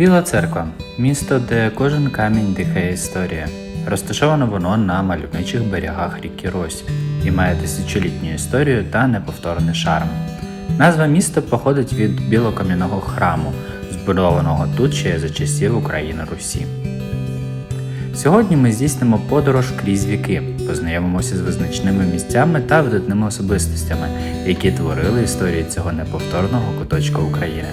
Біла церква місто, де кожен камінь дихає історія. Розташовано воно на мальовничих берегах ріки Рось і має тисячолітню історію та неповторний шарм. Назва міста походить від білокам'яного храму, збудованого тут ще за часів України Русі. Сьогодні ми здійснимо подорож крізь віки, познайомимося з визначними місцями та видатними особистостями, які творили історію цього неповторного куточка України.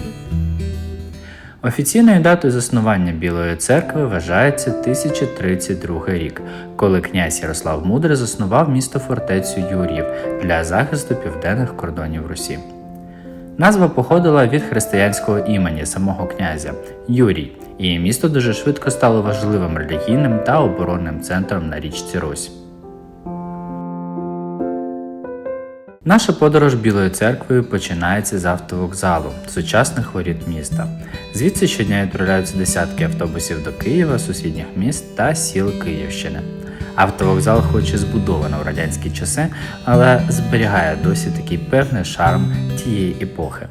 Офіційною датою заснування Білої церкви вважається 1032 рік, коли князь Ярослав Мудрий заснував місто фортецю Юріїв для захисту південних кордонів Русі. Назва походила від християнського імені самого князя Юрій, і місто дуже швидко стало важливим релігійним та оборонним центром на річці Русь. Наша подорож Білою церквою починається з автовокзалу, сучасних воріт міста. Звідси щодня відправляються десятки автобусів до Києва, сусідніх міст та сіл Київщини. Автовокзал, хоч і збудовано в радянські часи, але зберігає досі такий певний шарм тієї епохи.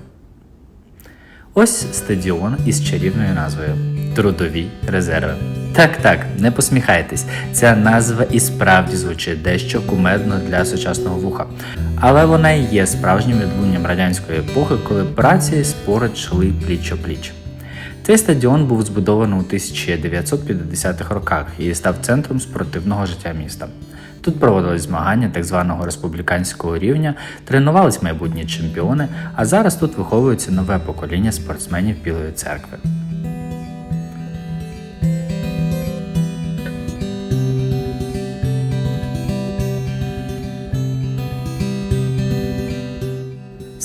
Ось стадіон із чарівною назвою Трудові резерви. Так, так, не посміхайтесь, ця назва і справді звучить дещо кумедно для сучасного вуха. Але вона і є справжнім відлунням радянської епохи, коли праця і спори йшли пліч о пліч. Цей стадіон був збудований у 1950-х роках і став центром спортивного життя міста. Тут проводились змагання так званого республіканського рівня, тренувались майбутні чемпіони, а зараз тут виховується нове покоління спортсменів Білої церкви.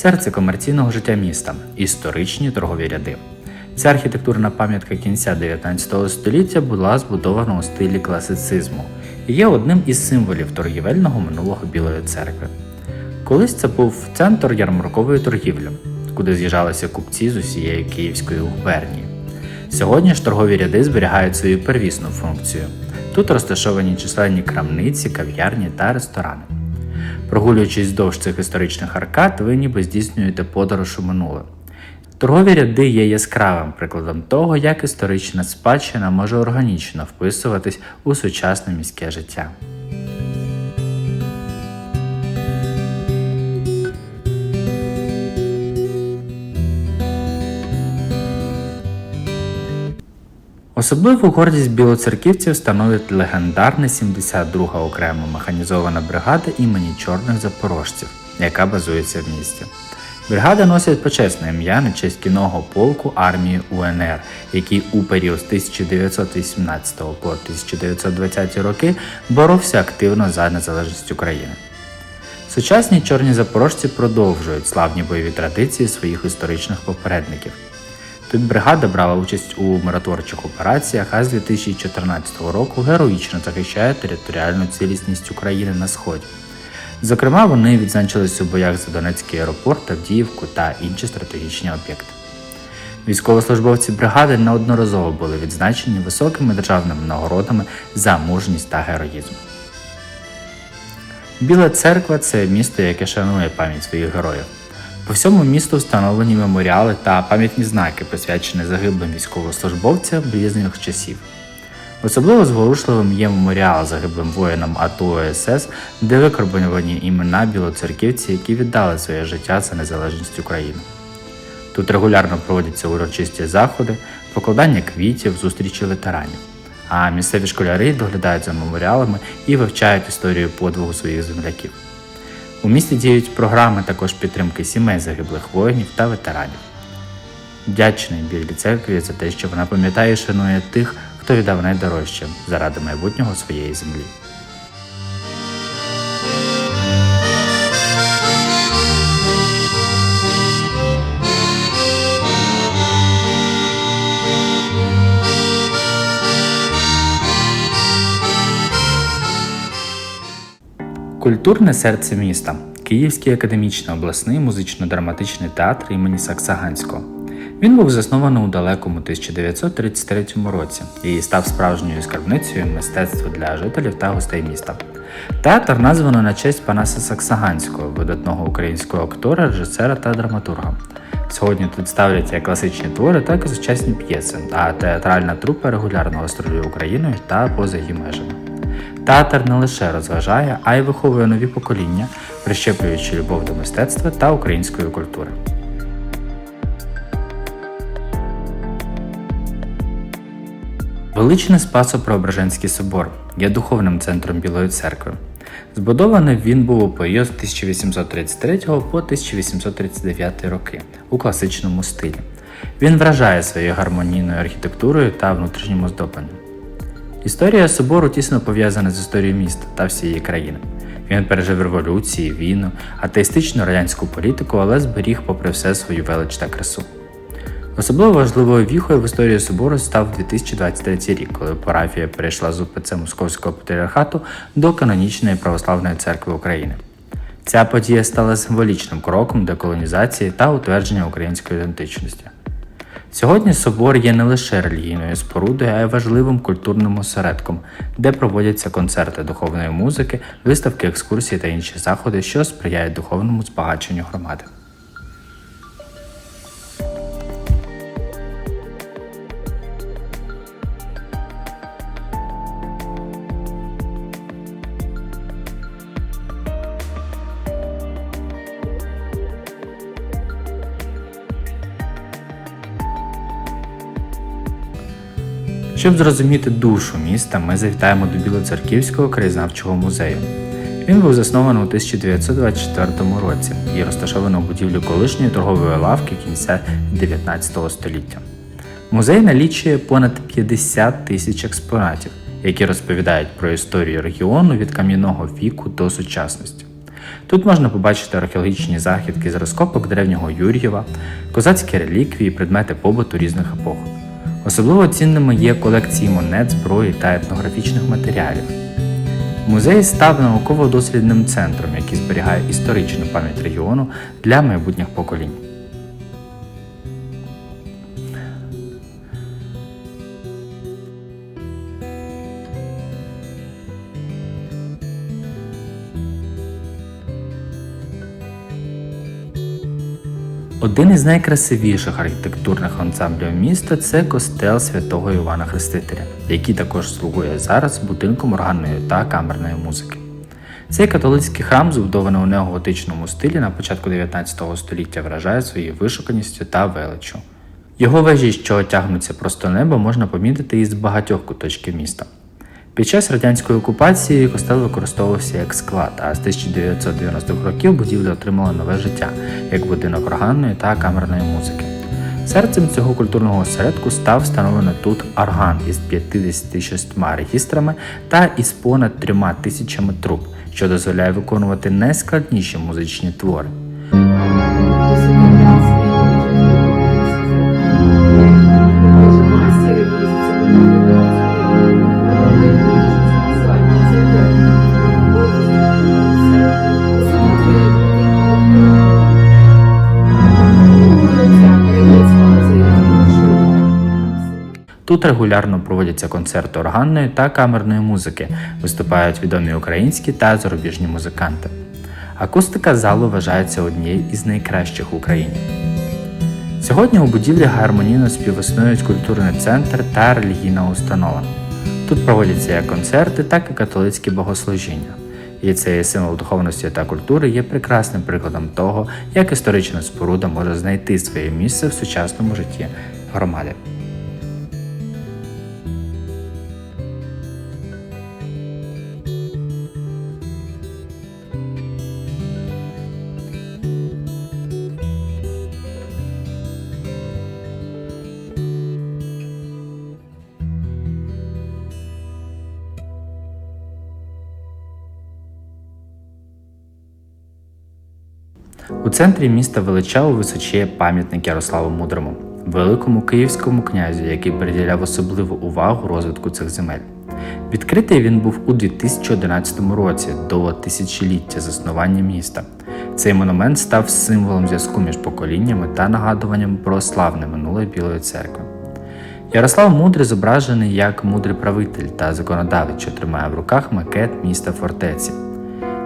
Серце комерційного життя міста історичні торгові ряди. Ця архітектурна пам'ятка кінця 19 століття була збудована у стилі класицизму і є одним із символів торгівельного минулого Білої церкви. Колись це був центр ярмаркової торгівлі, куди з'їжджалися купці з усієї Київської губернії. Сьогодні ж торгові ряди зберігають свою первісну функцію. Тут розташовані численні крамниці, кав'ярні та ресторани. Прогулюючись вздовж цих історичних аркад, ви ніби здійснюєте подорож у минуле. Торгові ряди є яскравим прикладом того, як історична спадщина може органічно вписуватись у сучасне міське життя. Особливу гордість білоцерківців становить легендарна 72-га окрема механізована бригада імені чорних запорожців, яка базується в місті. Бригада носить почесне ім'я на честь кінного полку армії УНР, який у період з 1918 по 1920 роки боровся активно за незалежність України. Сучасні чорні запорожці продовжують славні бойові традиції своїх історичних попередників. Тут бригада брала участь у миротворчих операціях, а з 2014 року героїчно захищає територіальну цілісність України на сході. Зокрема, вони відзначились у боях за Донецький аеропорт, Авдіївку та інші стратегічні об'єкти. Військовослужбовці бригади неодноразово були відзначені високими державними нагородами за мужність та героїзм. Біла церква це місто, яке шанує пам'ять своїх героїв. По всьому місту встановлені меморіали та пам'ятні знаки, присвячені загиблим військовослужбовцям різних часів. Особливо зворушливим є меморіал загиблим воїнам АТО СС, де викарбовані імена білоцерківців, які віддали своє життя за незалежність України. Тут регулярно проводяться урочисті заходи, покладання квітів, зустрічі ветеранів. А місцеві школяри доглядають за меморіалами і вивчають історію подвигу своїх земляків. У місті діють програми також підтримки сімей загиблих воїнів та ветеранів. Вдячний Білій церкві за те, що вона пам'ятає і шанує тих, хто віддав найдорожче заради майбутнього своєї землі. Культурне серце міста Київський академічний обласний музично-драматичний театр імені Саксаганського. Він був заснований у далекому 1933 році і став справжньою скарбницею мистецтва для жителів та гостей міста. Театр названо на честь Панаса Саксаганського, видатного українського актора, режисера та драматурга. Сьогодні тут ставлять як класичні твори, так і сучасні п'єси, а театральна трупа регулярно гастролює Україною та поза її межами. Театр не лише розважає, а й виховує нові покоління, прищеплюючи любов до мистецтва та української культури. Величний Спасо-Преображенський собор є духовним центром Білої церкви. Збудований він був у період з 1833 по 1839 роки у класичному стилі. Він вражає своєю гармонійною архітектурою та внутрішнім оздобленням. Історія собору тісно пов'язана з історією міста та всієї країни. Він пережив революції, війну, атеїстичну радянську політику, але зберіг, попри все, свою велич та красу. Особливо важливою віхою в історії собору став 2023 рік, коли парафія перейшла з УПЦ Московського патріархату до канонічної православної церкви України. Ця подія стала символічним кроком деколонізації та утвердження української ідентичності. Сьогодні собор є не лише релігійною спорудою, а й важливим культурним осередком, де проводяться концерти духовної музики, виставки екскурсії та інші заходи, що сприяють духовному збагаченню громади. Щоб зрозуміти душу міста, ми завітаємо до Білоцерківського краєзнавчого музею. Він був заснований у 1924 році і розташований у будівлі колишньої торгової лавки кінця 19 століття. Музей налічує понад 50 тисяч експонатів, які розповідають про історію регіону від кам'яного віку до сучасності. Тут можна побачити археологічні західки з розкопок древнього Юр'єва, козацькі реліквії, предмети побуту різних епох. Особливо цінними є колекції монет, зброї та етнографічних матеріалів. Музей став науково-дослідним центром, який зберігає історичну пам'ять регіону для майбутніх поколінь. Один із найкрасивіших архітектурних ансамблів міста це костел святого Івана Хрестителя, який також слугує зараз будинком органної та камерної музики. Цей католицький храм, збудований у неоготичному стилі на початку 19 століття, вражає своєю вишуканістю та величчю. Його вежі, що тягнуться просто небо, можна помітити із багатьох куточків міста. Під час радянської окупації костел використовувався як склад, а з 1990-х років будівля отримала нове життя як будинок органної та камерної музики. Серцем цього культурного осередку став встановлений тут орган із 56 регістрами та із понад трьома тисячами труб, що дозволяє виконувати найскладніші музичні твори. Тут регулярно проводяться концерти органної та камерної музики, виступають відомі українські та зарубіжні музиканти. Акустика залу вважається однією із найкращих в Україні. Сьогодні у будівлі гармонійно співіснують культурний центр та релігійна установа. Тут проводяться як концерти, так і католицькі богослужіння. І цей символ духовності та культури є прекрасним прикладом того, як історична споруда може знайти своє місце в сучасному житті громади. Центрі міста Величаво височіє пам'ятник Ярославу Мудрому, великому київському князю, який приділяв особливу увагу розвитку цих земель. Відкритий він був у 2011 році до тисячоліття заснування міста. Цей монумент став символом зв'язку між поколіннями та нагадуванням про славне минуле Білої церкви. Ярослав Мудрий зображений як мудрий правитель та законодавець, що тримає в руках макет міста фортеці.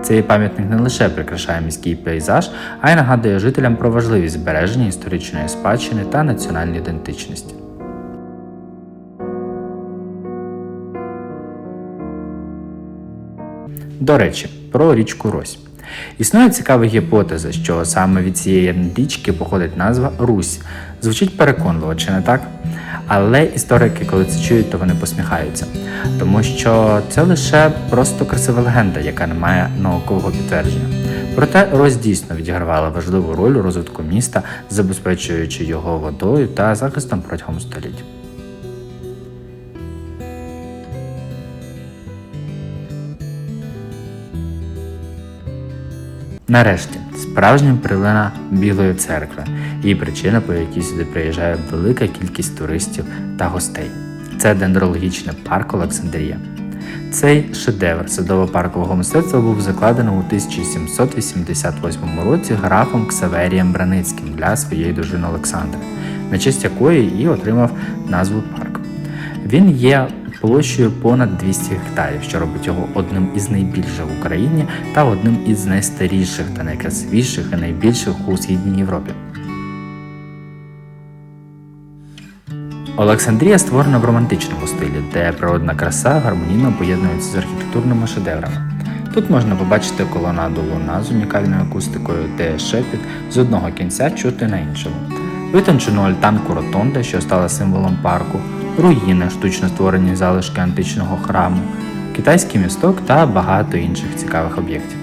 Цей пам'ятник не лише прикрашає міський пейзаж, а й нагадує жителям про важливість збереження історичної спадщини та національної ідентичності. До речі, про річку Рось. Існує цікава гіпотеза, що саме від цієї річки походить назва Русь. Звучить переконливо, чи не так? Але історики, коли це чують, то вони посміхаються, тому що це лише просто красива легенда, яка не має наукового підтвердження. Проте Рось дійсно відігравала важливу роль у розвитку міста, забезпечуючи його водою та захистом протягом століть. Нарешті, справжня перлина Білої церкви і причина, по якій сюди приїжджає велика кількість туристів та гостей. Це дендрологічний парк Олександрія. Цей шедевр садово-паркового мистецтва був закладений у 1788 році графом Ксаверієм Браницьким для своєї дружини Олександри, на честь якої і отримав назву парк. Він є площею понад 200 гектарів, що робить його одним із найбільших в Україні та одним із найстаріших та найкрасивіших і найбільших у східній Європі. Олександрія створена в романтичному стилі, де природна краса гармонійно поєднується з архітектурними шедеврами. Тут можна побачити колонаду луна з унікальною акустикою, де шепіт з одного кінця чути на іншому, витончену альтанку ротонда, що стала символом парку, руїни, штучно створені залишки античного храму, китайський місток та багато інших цікавих об'єктів.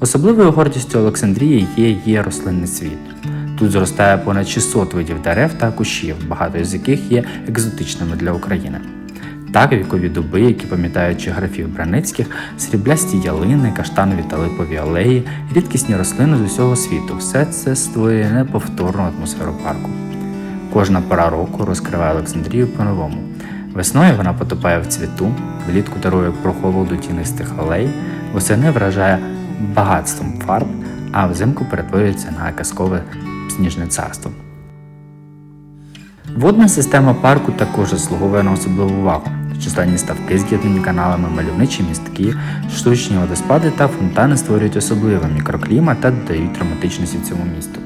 Особливою гордістю Олександрії є її рослинний світ. Тут зростає понад 600 видів дерев та кущів, багато з яких є екзотичними для України. Так, вікові дуби, які пам'ятаючи графів Браницьких, сріблясті ялини, каштанові та липові алеї, рідкісні рослини з усього світу все це створює неповторну атмосферу парку. Кожна пора року розкриває Олександрію по-новому. Весною вона потопає в цвіту, влітку дарує прохолоду тінистих алей, восени вражає багатством фарб, а взимку перетворюється на казкове сніжне царство. Водна система парку також заслуговує на особливу увагу. Численні ставки з'єднані каналами, мальовничі містки, штучні водоспади та фонтани створюють особливий мікроклімат та додають романтичності цьому місту.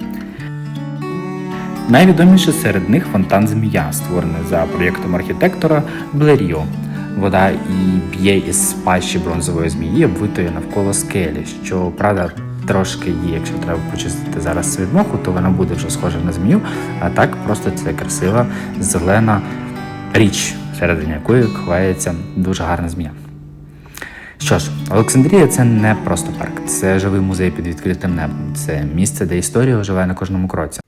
Найвідоміше серед них фонтан Змія, створений за проєктом архітектора Блеріо. Вода і б'є із пащі бронзової змії, обвитої навколо скелі, що правда трошки є, якщо треба почистити зараз світ моху, то вона буде вже схожа на змію, а так просто це красива зелена річ, всередині якої ховається дуже гарна змія. Що ж, Олександрія це не просто парк, це живий музей під відкритим небом. Це місце, де історія оживає на кожному кроці.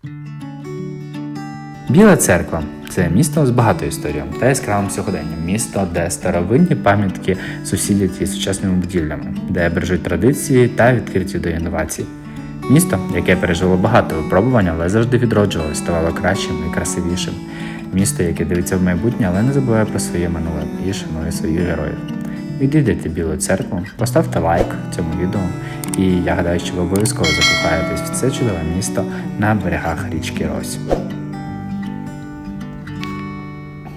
Біла церква це місто з багатою історією та яскравим сьогоденням. Місто, де старовинні пам'ятки сусідять із сучасними будівлями, де бережуть традиції та відкриті до інновацій. Місто, яке пережило багато випробувань, але завжди відроджувалось, ставало кращим і красивішим. Місто, яке дивиться в майбутнє, але не забуває про своє минуле і шанує своїх героїв. Відвідайте Білу церкву, поставте лайк цьому відео, і я гадаю, що ви обов'язково закохаєтесь в це чудове місто на берегах річки Рось.